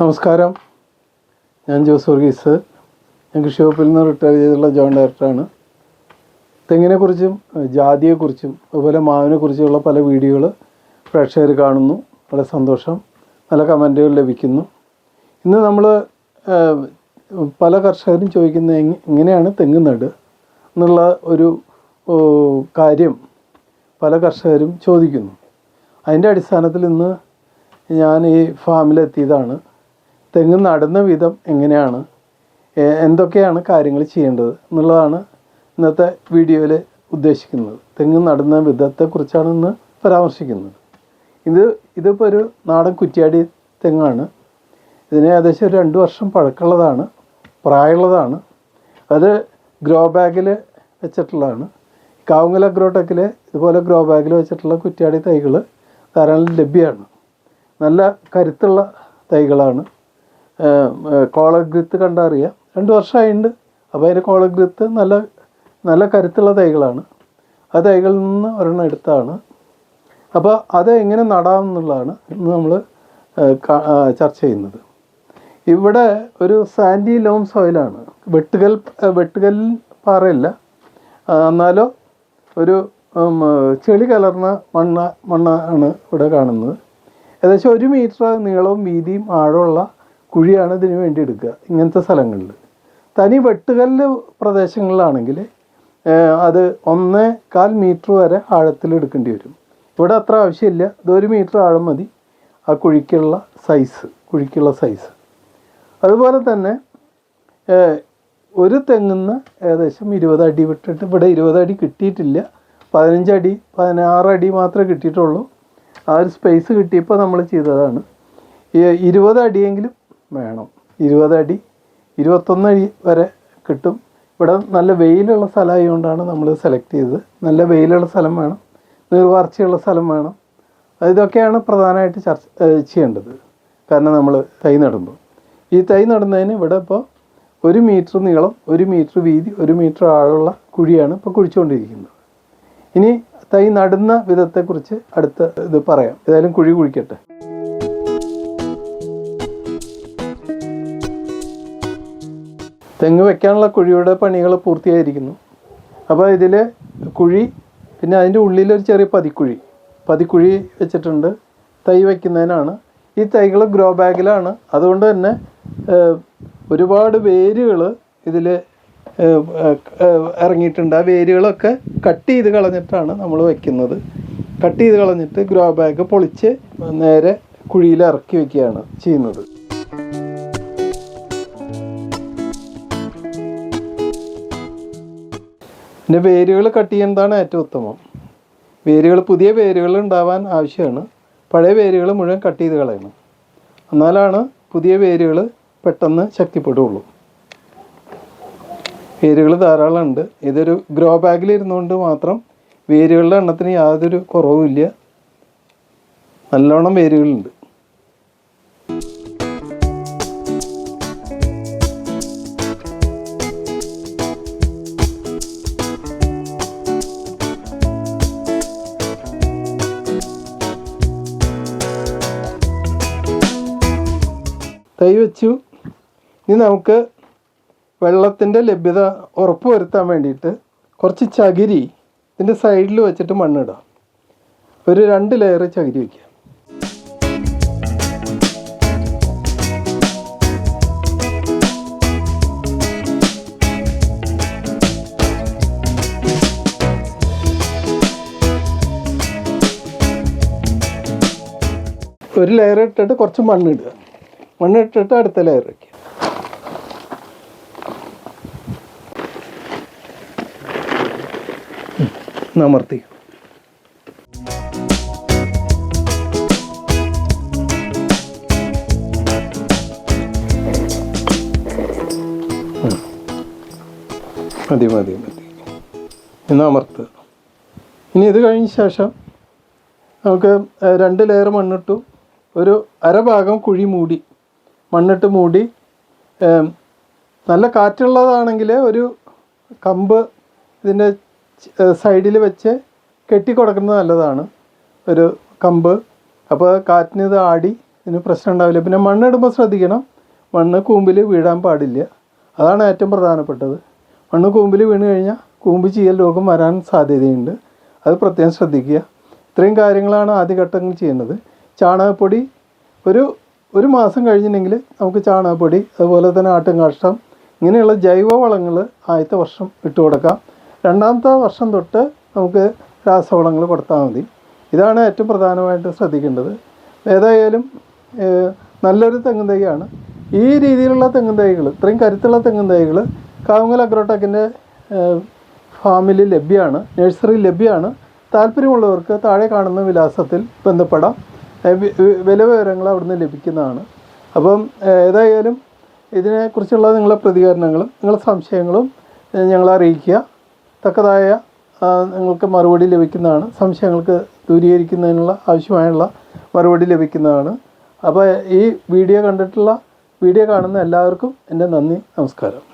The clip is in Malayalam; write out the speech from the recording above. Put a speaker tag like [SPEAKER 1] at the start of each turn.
[SPEAKER 1] നമസ്കാരം. ഞാൻ ജോസ് വർഗീസ്. ഞാൻ കൃഷി വകുപ്പിൽ നിന്ന് റിട്ടയർ ചെയ്തിട്ടുള്ള ജോയിന്റ് ഡയറക്ടറാണ് തെങ്ങിനെക്കുറിച്ചും ജാതിയെക്കുറിച്ചും അതുപോലെ മാവിനെക്കുറിച്ചുള്ള പല വീഡിയോകൾ പ്രേക്ഷകർ കാണുന്നു. വളരെ സന്തോഷം. നല്ല കമന്റുകൾ ലഭിക്കുന്നു. ഇന്ന് നമ്മൾ പല കർഷകരും ചോദിക്കുന്ന എങ്ങനെയാണ് തെങ്ങ് നടുക എന്നുള്ള ഒരു കാര്യം പല കർഷകരും ചോദിക്കുന്നു. അതിന്റെ അടിസ്ഥാനത്തിൽ ഇന്ന് ഞാൻ ഈ ഫാമിലെത്തിയതാണ് തെങ്ങ് നടുന്ന വിധം എങ്ങനെയാണ്? എന്തൊക്കെയാണ് കാര്യങ്ങൾ ചെയ്യേണ്ടത് എന്നുള്ളതാണ് ഇന്നത്തെ വീഡിയോയിൽ ഉദ്ദേശിക്കുന്നത്. തെങ്ങ് നടുന്ന വിധത്തെക്കുറിച്ചാണ് ഇന്ന് പരാമർശിക്കുന്നത്. ഇത് ഇതിപ്പോൾ ഒരു നാടൻ കുറ്റിയാടി തെങ്ങാണ്. ഇതിന് ഏകദേശം ഒരു രണ്ട് വർഷം പഴക്കമുള്ളതാണ് പ്രായമുള്ളതാണ്. അത് ഗ്രോ ബാഗിൽ വെച്ചിട്ടുള്ളതാണ്. കാവുങ്ങല അഗ്രോടെക്കിൽ ഇതുപോലെ ഗ്രോ ബാഗിൽ വെച്ചിട്ടുള്ള കുറ്റിയാടി തൈകൾ ധാരാളം ലഭ്യമാണ്. നല്ല കരുത്തുള്ള തൈകളാണ്. കോളഗ്രിത്ത് കണ്ടറിയാം. രണ്ട് വർഷമായിട്ടുണ്ട് അപ്പോൾ അതിന്റെ കോളഗ്രിത്ത് നല്ല നല്ല കരുത്തുള്ള തൈകളാണ്. ആ തൈകളിൽ നിന്ന് ഒരെണ്ണം എടുത്താണ്. അപ്പോൾ അത് എങ്ങനെ നടാം എന്നുള്ളതാണ് ഇന്ന് നമ്മൾ ചർച്ച ചെയ്യുന്നത്. ഇവിടെ ഒരു സാൻഡി ലോം സോയിലാണ് വെട്ടുകൽ വെട്ടുകൽ പാറയില്ല. എന്നാലോ ഒരു ചെളി കലർന്ന മണ്ണ മണ്ണാണ് ഇവിടെ കാണുന്നത്. ഏകദേശം ഒരു മീറ്റർ നീളവും വീതിയും ആഴമുള്ള കുഴിയാണ് ഇതിന് വേണ്ടി എടുക്കുക ഇങ്ങനത്തെ സ്ഥലങ്ങളിൽ. തനി വെട്ടുകല്ല് പ്രദേശങ്ങളിലാണെങ്കിൽ അത് ഒന്നേ കാൽ മീറ്റർ വരെ ആഴത്തിൽ എടുക്കേണ്ടി വരും. ഇവിടെ അത്ര ആവശ്യമില്ല. ഇത് ഒരു മീറ്റർ ആഴം മതി. ആ കുഴിക്കുള്ള സൈസ് കുഴിക്കുള്ള സൈസ് അതുപോലെ തന്നെ ഒരു തെങ്ങുന്ന ഏകദേശം ഇരുപത് അടി വിട്ടിട്ട് ഇവിടെ ഇരുപത് അടി കിട്ടിയിട്ടില്ല. പതിനഞ്ചടി പതിനാറ് അടി മാത്രമേ കിട്ടിയിട്ടുള്ളൂ. ആ ഒരു സ്പേസ് കിട്ടിയപ്പോൾ നമ്മൾ ചെയ്തതാണ്. ഇരുപത് അടിയെങ്കിലും വേണം. ഇരുപതടി ഇരുപത്തൊന്ന് അടി വരെ കിട്ടും. ഇവിടെ നല്ല വെയിലുള്ള സ്ഥലമായതുകൊണ്ടാണ് നമ്മൾ സെലക്ട് ചെയ്തത്. നല്ല വെയിലുള്ള സ്ഥലം വേണം നീർവാർച്ചയുള്ള സ്ഥലം വേണം. ഇതൊക്കെയാണ് പ്രധാനമായിട്ട് ചർച്ച ചെയ്യേണ്ടത്. കാരണം നമ്മൾ തൈ നടുമ്പോൾ. ഈ തൈ നടുന്നതിന് ഇവിടെ ഇപ്പോൾ ഒരു മീറ്റർ നീളം ഒരു മീറ്റർ വീതി ഒരു മീറ്റർ ആഴമുള്ള കുഴിയാണ് ഇപ്പോൾ കുഴിച്ചുകൊണ്ടിരിക്കുന്നത്. ഇനി തൈ നടുന്ന വിധത്തെക്കുറിച്ച് അടുത്ത ഇത് പറയാം. ഏതായാലും കുഴി കുഴിക്കട്ടെ. തെങ്ങ് വെക്കാനുള്ള കുഴിയുടെ പണികൾ പൂർത്തിയായിരിക്കുന്നു. അപ്പോൾ ഇതിൽ കുഴി പിന്നെ അതിന്റെ ഉള്ളിലൊരു ചെറിയ പതിക്കുഴി പതിക്കുഴി വെച്ചിട്ടുണ്ട് തൈ വയ്ക്കുന്നതിനാണ്. ഈ തൈകൾ ഗ്രോ ബാഗിലാണ്. അതുകൊണ്ട് തന്നെ ഒരുപാട് വേരുകൾ ഇതിൽ ഇറങ്ങിയിട്ടുണ്ട്. ആ വേരുകളൊക്കെ കട്ട് ചെയ്ത് കളഞ്ഞിട്ടാണ് നമ്മൾ വയ്ക്കുന്നത്. കട്ട് ചെയ്ത് കളഞ്ഞിട്ട് ഗ്രോ ബാഗ് പൊളിച്ച് നേരെ കുഴിയിൽ ഇറക്കി വയ്ക്കുകയാണ് ചെയ്യുന്നത്. പിന്നെ വേരുകൾ കട്ട് ചെയ്യുന്നതാണ് ഏറ്റവും ഉത്തമം. വേരുകൾ പുതിയ വേരുകൾ ഉണ്ടാവാൻ ആവശ്യമാണ്. പഴയ വേരുകൾ മുഴുവൻ കട്ട് ചെയ്ത് കളയണം. എന്നാലാണ് പുതിയ വേരുകൾ പെട്ടെന്ന് ശക്തിപ്പെടുകയുള്ളൂ വേരുകൾ ധാരാളം ഉണ്ട്. ഇതൊരു ഗ്രോ ബാഗിൽ ഇരുന്നുകൊണ്ട് മാത്രം വേരുകളുടെ എണ്ണത്തിന് യാതൊരു കുറവുമില്ല. നല്ലോണം വേരുകളുണ്ട്. തൈ വെച്ചു ഇനി നമുക്ക് വെള്ളത്തിന്റെ ലഭ്യത ഉറപ്പ് വരുത്താൻ വേണ്ടിയിട്ട് കുറച്ച് ചകിരി ഇതിന്റെ സൈഡിൽ വെച്ചിട്ട് മണ്ണിടാം. ഒരു രണ്ട് ലെയർ ചകിരി വയ്ക്കുക ഒരു ലെയർ ഇട്ടിട്ട് കുറച്ച് മണ്ണിടുക. മണ്ണിട്ടിട്ട് അടുത്ത ലെയർ വയ്ക്കുക അമർത്തി. മതി മതി മതി. ഇന്ന് അമർത്തുക ഇനി ഇത് കഴിഞ്ഞ ശേഷം നമുക്ക് രണ്ട് ലെയർ മണ്ണിട്ടു. ഒരു അരഭാഗം കുഴി മൂടി. മണ്ണിട്ട് മൂടി നല്ല കാറ്റുള്ളതാണെങ്കിൽ ഒരു കമ്പ് ഇതിന്റെ സൈഡിൽ വെച്ച് കെട്ടി കൊടുക്കുന്നത് നല്ലതാണ്. ഒരു കമ്പ്. അപ്പോൾ കാറ്റിന് ഇത് ആടി ഇതിന് പ്രശ്നം ഉണ്ടാവില്ല. പിന്നെ മണ്ണിടുമ്പോൾ ശ്രദ്ധിക്കണം മണ്ണ് കൂമ്പിൽ വീഴാൻ പാടില്ല. അതാണ് ഏറ്റവും പ്രധാനപ്പെട്ടത്. മണ്ണ് കൂമ്പിൽ വീണ് കഴിഞ്ഞാൽ കൂമ്പ് ചീയൽ രോഗം വരാൻ സാധ്യതയുണ്ട്. അത് പ്രത്യേകം ശ്രദ്ധിക്കുക. ഇത്രയും കാര്യങ്ങളാണ് ആദ്യഘട്ടങ്ങൾ ചെയ്യുന്നത്. ചാണകപ്പൊടി ഒരു ഒരു മാസം കഴിഞ്ഞിട്ടുണ്ടെങ്കിൽ നമുക്ക് ചാണകപ്പൊടി അതുപോലെ തന്നെ ആട്ടുംകാഷ്ടം ഇങ്ങനെയുള്ള ജൈവ വളങ്ങൾ ആദ്യത്തെ വർഷം ഇട്ട് കൊടുക്കാം. രണ്ടാമത്തെ വർഷം തൊട്ട് നമുക്ക് രാസവളങ്ങൾ കൊടുത്താൽ മതി. ഇതാണ് ഏറ്റവും പ്രധാനമായിട്ട് ശ്രദ്ധിക്കേണ്ടത്. ഏതായാലും നല്ലൊരു തെങ്ങും തൈയാണ്. ഈ രീതിയിലുള്ള തെങ്ങും തൈകൾ ഇത്രയും കരുത്തുള്ള തെങ്ങും തൈകൾ കാവുങ്ങൽ അഗ്രോടെക്കിന്റെ ഫാമിൽ ലഭ്യമാണ് നഴ്സറി ലഭ്യമാണ്. താല്പര്യമുള്ളവർക്ക് താഴെ കാണുന്ന വിലാസത്തിൽ ബന്ധപ്പെടാം. വില വിവരങ്ങൾ അവിടുന്ന് ലഭിക്കുന്നതാണ്. അപ്പം ഏതായാലും ഇതിനെക്കുറിച്ചുള്ള നിങ്ങളുടെ പ്രതികരണങ്ങളും നിങ്ങളുടെ സംശയങ്ങളും ഞങ്ങളെ അറിയിക്കുക. തക്കതായ നിങ്ങൾക്ക് മറുപടി ലഭിക്കുന്നതാണ്. സംശയങ്ങൾക്ക് ദൂരീകരിക്കുന്നതിനുള്ള ആവശ്യമായുള്ള മറുപടി ലഭിക്കുന്നതാണ്. അപ്പോൾ ഈ വീഡിയോ കണ്ടിട്ടുള്ള വീഡിയോ കാണുന്ന എല്ലാവർക്കും എന്റെ നന്ദി നമസ്കാരം.